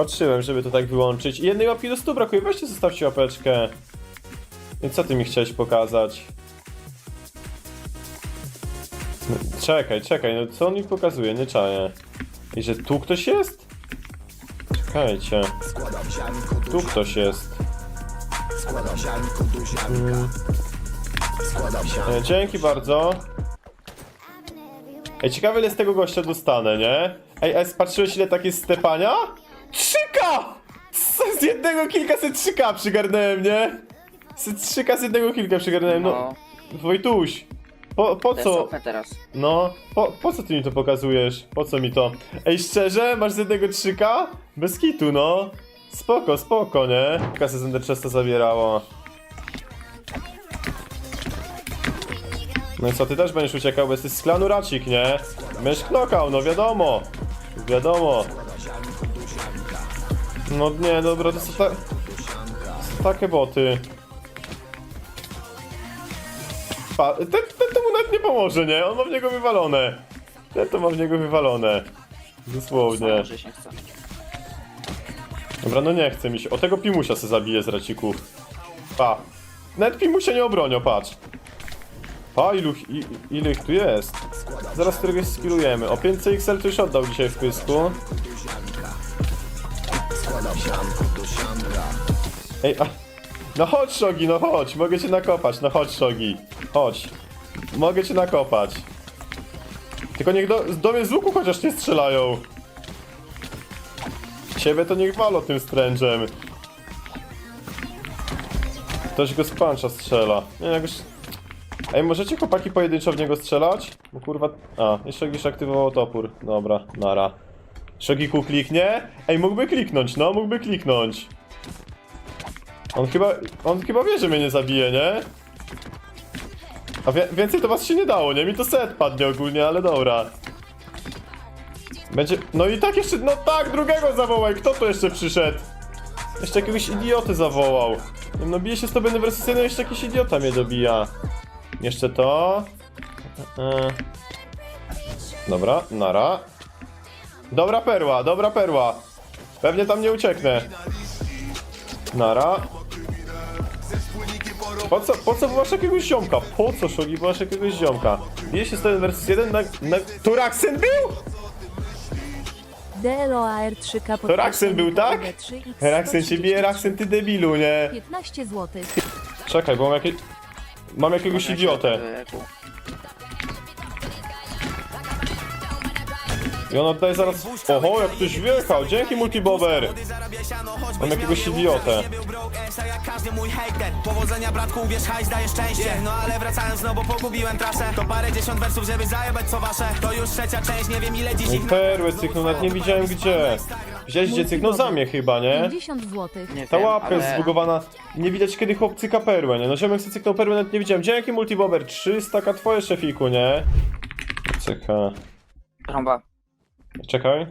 patrzyłem, żeby to tak wyłączyć. I jednej łapki do stu brakuje, weźcie zostawcie łapeczkę. I co ty mi chciałeś pokazać? No, czekaj, czekaj, no co on mi pokazuje, nie czaję. I że tu ktoś jest? Czekajcie. Tu ktoś jest. Mm. E, Dzięki bardzo. Ej, ciekawe ile z tego gościa dostanę, nie? Ej, a patrzyłeś ile tak jest stepania? 3K! Z jednego kilka se 3K przygarnąłem, nie? Z 3K z jednego kilka przygarnąłem, no. No, Wojtuś, po, po to co? Teraz. No, po, po co ty mi to pokazujesz? Po co mi to? Ej, szczerze? Masz z jednego 3K? Bez kitu, no. Spoko, spoko, nie? Kasę z Enderchesta zabierało. No i co, ty też będziesz uciekał, bo jesteś z klanu Racik, nie? Będziesz knokał, no wiadomo. Wiadomo. No nie, dobra, to są, ta... to są takie boty. Pa, ten, ten to mu nawet nie pomoże, nie? On ma w niego wywalone. Ten to ma w niego wywalone. Dosłownie. Może się chce. Dobra, no nie chce mi się. O tego Pimusia se zabije z racików. Pa. Nawet Pimusia nie obronią, patrz. Pa, ilu, i, ilu ich tu jest? Zaraz któregoś skillujemy. O 5 XL to już oddał dzisiaj w pysku. Ej, a... No chodź, Shogi, no chodź. Mogę cię nakopać. No chodź, Shogi. Chodź. Mogę cię nakopać. Tylko niech do, do mnie z łuku chociaż nie strzelają. Ciebie to niech walo tym strężem. Ktoś go z puncha strzela. Nie, jakoś... Ej, możecie chłopaki pojedynczo w niego strzelać? Bo kurwa... A, jeszcze gdzieś aktywował topór. Dobra, nara. Szogiku kliknie? Ej, mógłby kliknąć, no, mógłby kliknąć. On chyba... On chyba wie, że mnie nie zabije, nie? A wie, więcej to was się nie dało, nie? Mi to set padnie ogólnie, ale dobra. Będzie. No i tak jeszcze. No tak, drugiego zawołaj. Kto tu jeszcze przyszedł? Jeszcze jakiegoś idioty zawołał. No bije się z tobą versus 1, jeszcze jakiś idiota mnie dobija. Jeszcze to. E. Dobra, nara. Dobra perła, dobra perła. Pewnie tam nie ucieknę. Nara. Po co, po co masz jakiegoś ziomka? Po co, Szogi, masz jakiegoś ziomka? Bije się z tobą versus 1 na... na... Turaksen był? DLOAR 3K To Raksen był, tak? Raksen się bije, Raksen ty debilu, nie? 15 zł. Czekaj, bo mam jakieś... Mam jakiegoś idiotę. I on oddaje zaraz... Oho, jak ktoś wjechał, dzięki Multibober! Mam jakiegoś idiotę. jak każdy mój hejter Powodzenia bratku, uwierz hajs daje szczęście No ale wracając, no bo pogubiłem trasę To parę dziesiąt wersów, żeby zajebać co wasze To już trzecia część, nie wiem ile dziś No i ich perły cyknął, nawet nie widziałem gdzie. Widziałeś gdzie cyknął? Za mnie chyba, nie? 50 zł. Nie Ta wiem, łapka jest ale- zbugowana. Nie widać kiedy chłop cyka perłę, nie? No ziomek sobie cyknął perłę, nawet nie widziałem. Dzięki Multibober, 300 ka twoje szefiku, nie? Cyka. Trąba. Czekaj.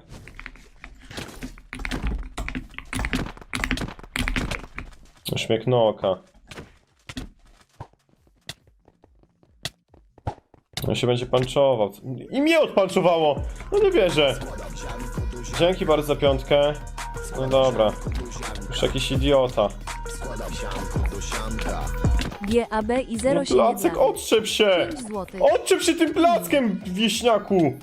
Uśmiech oka. On się będzie panczował. I mnie odpanczowało! No nie wierzę. Dzięki bardzo za piątkę. No dobra. Już jakiś idiota. GAB i No 07. placek, odczep się! 5 zł. Odczep się tym plackiem, wieśniaku!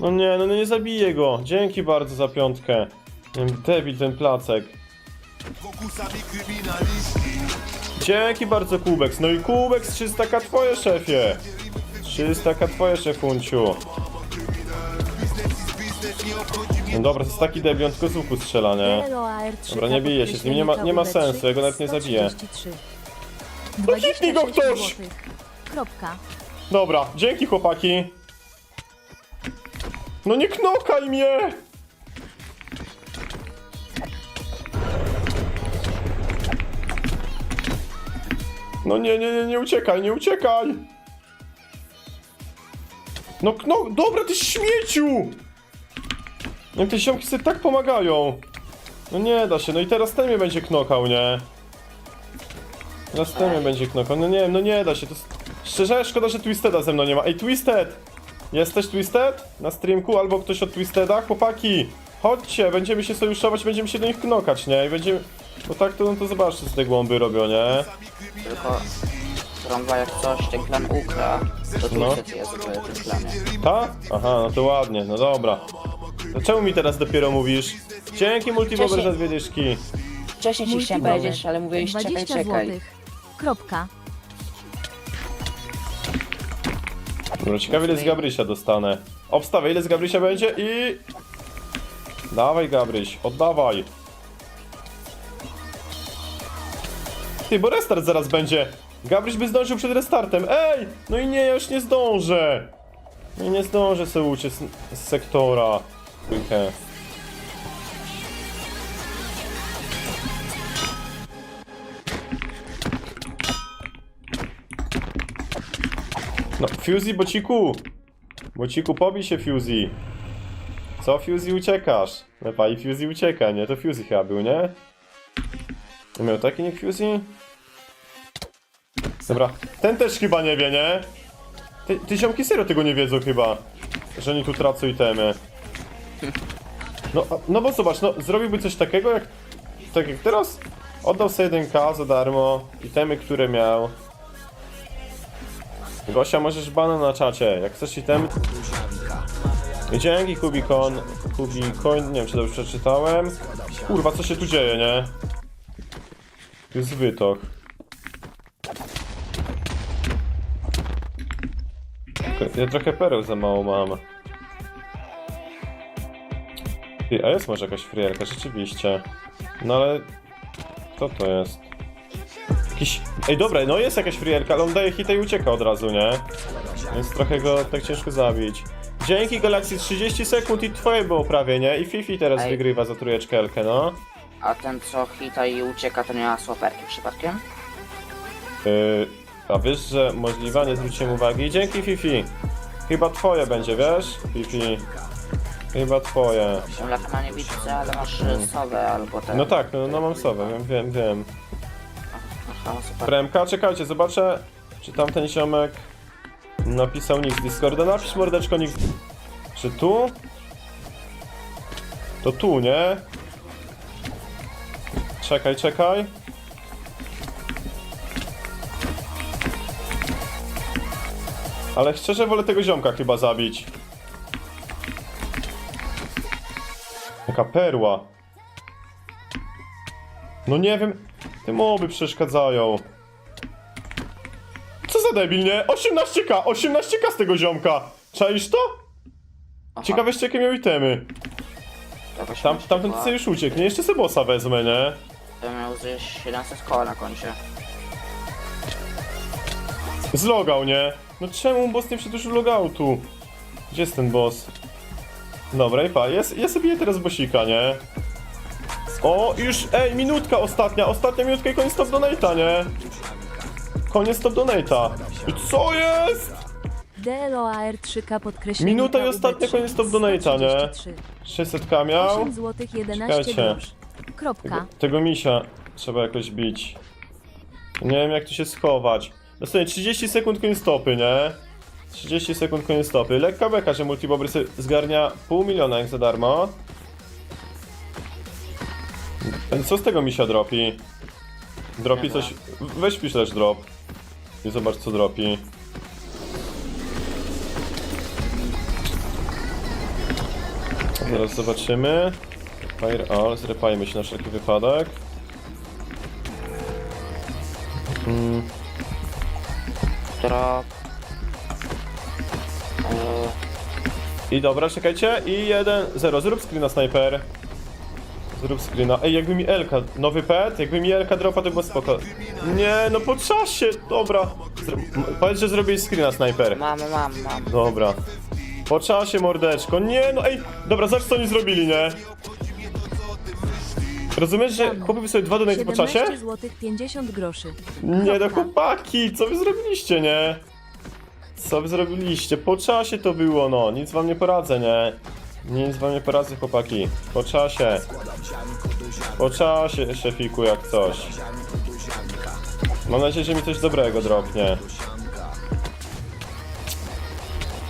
No nie, no nie zabiję go. Dzięki bardzo za piątkę. Debil ten placek. Dzięki bardzo Kubeks. No i Kubeks 300k twoje szefie. 300k twoje szefunciu. No dobra, to jest taki debil, on tylko z łuku strzela, nie? DLOAR 3K Dobra, nie bije się z nim, nie ma- nie ma sensu, ja go nawet nie zabiję. 133. Hitnij go 26 ktoś! Dobra, dzięki chłopaki. No nie knokaj mnie! No nie, nie, nie, nie uciekaj, nie uciekaj! No, no, dobra, ty śmieciu! Jak te ziomki sobie tak pomagają. No nie da się, no i teraz ten mnie będzie knokał, nie? Teraz ten mnie będzie knokał, no nie, no nie da się, to. Szczerze, szkoda, że Twisteda ze mną nie ma. Ej, Twisted! Jesteś Twisted? Na streamku albo ktoś od Twisteda? Chłopaki! Chodźcie, będziemy się sojuszować, będziemy się do nich knokać, nie? I będziemy... Bo tak to, no to zobaczcie, co te głąby robią, nie? Tylko trąba jak coś ten klan ukra, to No. jest w tym klanie. Ta? Aha, no to ładnie, no dobra. To czemu mi teraz dopiero mówisz? Dzięki Wcześniej- za dwie dyszki. Wcześniej ci chciałem powiedzieć, ale mówiłeś czekaj, 20 czekaj. złotych. Kropka. Dobra, ciekawe ile z Gabrysia dostanę. Obstawę, ile z Gabrysia będzie i... Dawaj Gabryś, oddawaj. Ty, bo restart zaraz będzie. Gabryś by zdążył przed restartem. Ej! No i nie, ja już nie zdążę. No i nie zdążę sobie uciec z sektora. Trójkę. No, Fuzzy, bociku! Bociku, pobij się, Fuzzy. Co, Fuzzy, uciekasz? Lepa i Fuzzy ucieka, nie? To Fuzzy chyba był, nie? Nie miał taki nick Fuzzy? Dobra, ten też chyba nie wie, nie? Ty, ty ziomki serio tego nie wiedzą chyba, że oni tu tracą itemy. No, no bo zobacz, no zrobiłby coś takiego jak... Tak jak teraz? Oddał sobie 1k za darmo, itemy, które miał. Gosia, możesz bana na czacie, jak chcesz itemy... Dzięki Kubikon, Kubikoin, nie wiem czy dobrze przeczytałem. Kurwa, co się tu dzieje, nie? Tu jest wytok. Ja trochę pereł za mało mam. Ty, a jest może jakaś frierka, rzeczywiście. No ale... Co to jest? Jakiś... Ej, dobra, no jest jakaś frierka, ale on daje hita i ucieka od razu, nie? Więc trochę go tak ciężko zabić. Dzięki Galaxy 30 sekund i twoje było prawie, nie? I Fifi teraz Ej. wygrywa za trójeczkę Elkę, no. A ten co hita i ucieka, to nie ma słaperki przypadkiem? Yy, a wiesz, że możliwa, nie zwróciłem uwagi. Dzięki Fifi. Chyba twoje będzie, wiesz? Fifi. Chyba twoje. Są lata na niewidce, ale masz mm. sowę albo ten... No tak, no, no mam sowę, wiem, wiem, wiem. Super. Premka, czekajcie, zobaczę, czy tamten ziomek napisał nick z Discorda. Napisz mordeczko nick. Czy tu? To tu, nie? Czekaj, czekaj. Ale szczerze wolę tego ziomka chyba zabić. Jaka perła. No nie wiem, te moby przeszkadzają. Co za debil, nie? 18k, 18k z tego ziomka. Czaisz to? Aha, Ciekawe jeszcze jakie miał itemy. Tam, myślę, tamten była- sobie już uciekł, nie? Jeszcze sobie bossa wezmę, nie? To miał ze 700 koła na koncie. Zlogał, nie? No czemu boss nie przedłużył logoutu? Gdzie jest ten boss? Dobra, i pa, jest, ja sobie teraz bossika, nie? O, już, ej, minutka ostatnia, ostatnia minutka i koniec top donate'a, nie? Koniec top donate'a. Co jest? DLOAR 3K podkreślenie. Minuta i ostatnia 3, koniec top donate'a, nie? 133. 600k miał. 8 złotych 11 Czekajcie. grosz. Kropka. Tego, tego misia trzeba jakoś bić. Nie wiem jak tu się schować. Dostanie 30 sekund koniec stopy, nie? 30 sekund koniec stopy. Lekka beka, że Multibobry sobie zgarnia pół miliona jak za darmo. Co z tego misia dropi? Dropi Nie coś... Weź pisz też drop. I zobacz co dropi. Zaraz zobaczymy. Fire all, zrepajmy się na wszelki wypadek. Mm, Drop. I dobra, czekajcie. I 1, 0. Zrób screena, snajper. Zrób screena. Ej, jakby mi Elka, nowy pet, jakby mi Elka dropa, to było spoko. Nie, no po czasie, dobra. Zro powiedz, że zrobiłeś screena, snajper. mam, mam, mam. Dobra. Po czasie, mordeczko. Nie, no ej, dobra, zobacz co oni zrobili, nie? Rozumiesz, że chłopy by sobie dwa donaty po czasie? 17 złotych 50 groszy. Nie no chłopaki, co wy zrobiliście, nie? Co wy zrobiliście? Po czasie to było, no, nic wam nie poradzę, nie? Nie poradzę, chłopaki. Po czasie. Po czasie, szefiku, jak coś. Mam nadzieję, że mi coś dobrego dropnie.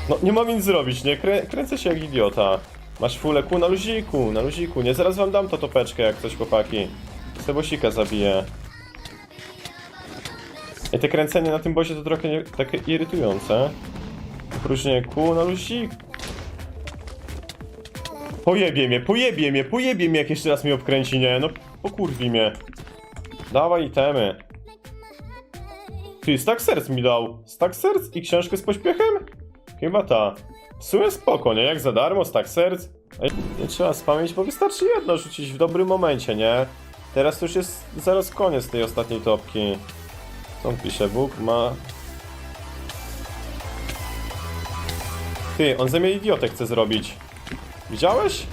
No, nie mam nic zrobić, nie? Krę kręcę się jak idiota. Masz fulę ku na luziku, na luziku. Nie, zaraz wam dam to topeczkę, jak coś chłopaki. Sebosika zabiję. I te kręcenie na tym bosie to trochę nie, takie irytujące. Próżnie ku na luziku. Pojebie mnie, pojebie mnie, pojebie mnie, jak jeszcze raz mi obkręci, nie? No, pokurwi mnie. Dawaj itemy. Ty, stack serc mi dał. Stack serc i książkę z pośpiechem? Chyba ta. W sumie spoko, nie? Jak za darmo, stack serc. Nie trzeba spamięć, bo wystarczy jedno rzucić w dobrym momencie, nie? Teraz już jest zaraz koniec tej ostatniej topki. Co on pisze? Bóg ma... Ty, on ze mnie idiotę chce zrobić. Widziałeś?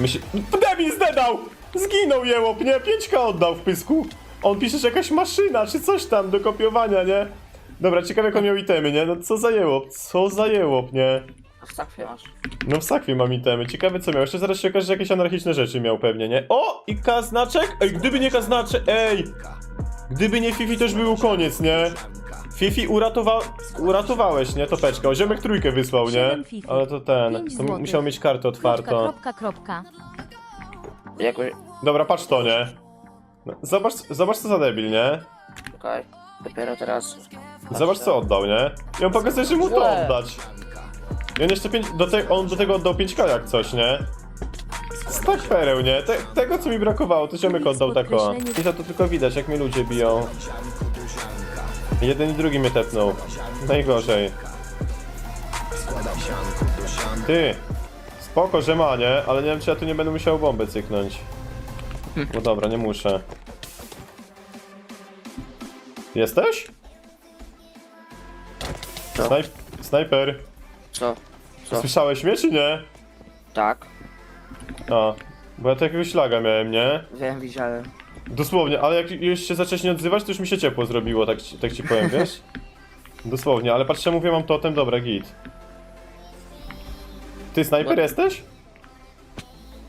Myśl... Debil zdedał! Zginął jełop, nie? 5k oddał w pysku. On pisze, że jakaś maszyna, czy coś tam do kopiowania, nie? Dobra, ciekawe jak on miał itemy, nie? No co za jełop, co za jełop, nie? W sakwie masz. No w sakwie mam itemy, ciekawe co miał. Jeszcze zaraz się okaże, że jakieś anarchiczne rzeczy miał pewnie, nie? O! I kaznaczek? Ej, gdyby nie kaznaczek, ej! Gdyby nie Fifi, to już był koniec, nie? Fifi uratowa... uratowałeś, nie? Topeczka. O, ziomek trójkę wysłał, nie? Siedem Fifi. Ale to ten, Pięć to mu- złotych. musiał mieć kartę Kropka, otwartą. kropka, kropka. Jakoś... Dobra, patrz to, nie? No, Zobacz, zobacz co za debil, nie? Czekaj. Dopiero teraz. Zobacz co oddał, nie? I on pokazuje, że mu to oddać. I on jeszcze pięć, do te, on do tego oddał 5k jak coś, nie? Tak pereł, nie? Te, tego co mi brakowało, to ziomek oddał tako. I to, to tylko widać, jak mnie ludzie biją. Jeden i drugi mnie tepnął. Najgorzej. Ty! Spoko, że ma, nie? Ale nie wiem, czy ja tu nie będę musiał bombę cyknąć. No dobra, nie muszę. Jesteś? Co? Snajp snajper. Co? Co? Słyszałeś mnie, czy nie? Tak. A, bo ja to jakiegoś laga miałem, nie? Wiem, widziałem. Dosłownie, ale jak już się zacząłeś nie odzywać, to już mi się ciepło zrobiło, tak, ci- tak ci powiem, wiesz? Dosłownie, ale patrzę, mówię, mam totem, dobra, git. Ty snajper No. jesteś?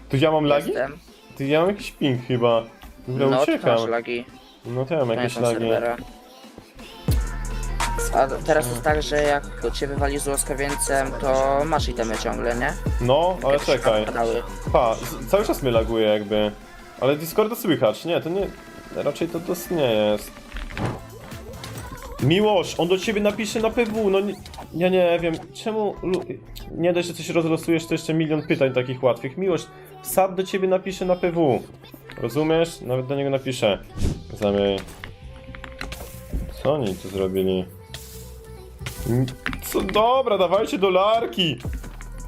Tu ja mam lagi? Jestem. Ty ja mam jakiś ping chyba. Dobra, No, ty uciekam. masz lagi. No to ja mam jakieś Pamiętam lagi. serwera. A teraz jest tak, że jak cię wywali z łaskawieńcem, to masz itemy ciągle, nie? No, ale tam czekaj. Pa, z- cały czas mnie laguje jakby. Ale Discorda słychać. Nie, to nie... Raczej to dos nie jest. Miłosz, on do ciebie napisze na PW, no nie, ja nie wiem, czemu... Nie dość, że coś rozlosujesz, to jeszcze milion pytań takich łatwych. Miłosz, Sad do ciebie napisze na PW. Rozumiesz? Nawet do niego napiszę. Zamiej. Co oni tu zrobili? Co? Dobra, dawajcie dolarki!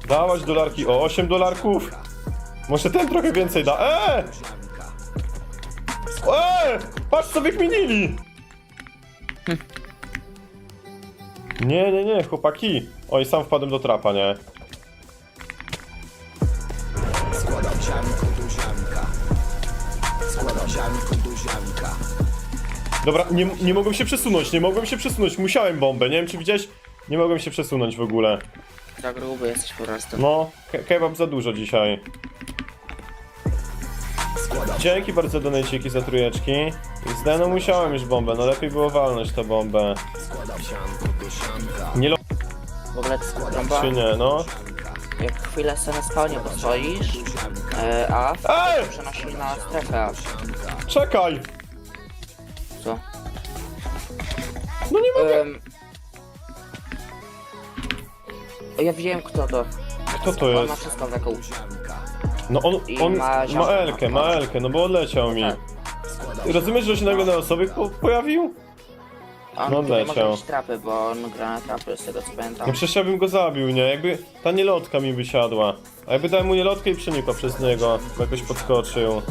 Dawać dolarki, o 8 dolarków! Może ten trochę więcej da. Eee! Eee! Patrz co wykminili! Nie, nie, nie, chłopaki. Oj, sam wpadłem do trapa, nie? Dobra, nie, nie mogłem się przesunąć, nie mogłem się przesunąć, musiałem bombę, nie wiem czy widziałeś? Nie mogłem się przesunąć w ogóle. Za gruby jesteś po prostu. No, ke kebab za dużo dzisiaj. Dzięki bardzo donajciki za trójeczki. I z musiałem już bombę, no lepiej było walnąć tę bombę. Nie lo... W ogóle trąba, czy nie, no. jak chwilę sobie na spawnie postoisz, e, a Ej! przenosi na strefę. Czekaj! Co? No nie mogę. Em, ja wiem kto to. Kto to On ma jest? wszystko w ręku. No on, I on ma ma ziomka. Elkę, ma Elkę, no bo odleciał mi. Tak. Rozumiesz, że się nagle na osoby po pojawił? No on może leciał. mieć trapy, bo on gra na trapy, z tego co pamiętam. No przecież ja bym go zabił, nie? Jakby ta nielotka mi wysiadła. A jakby dałem mu nielotkę i przenikła przez niego, bo jakoś podskoczył.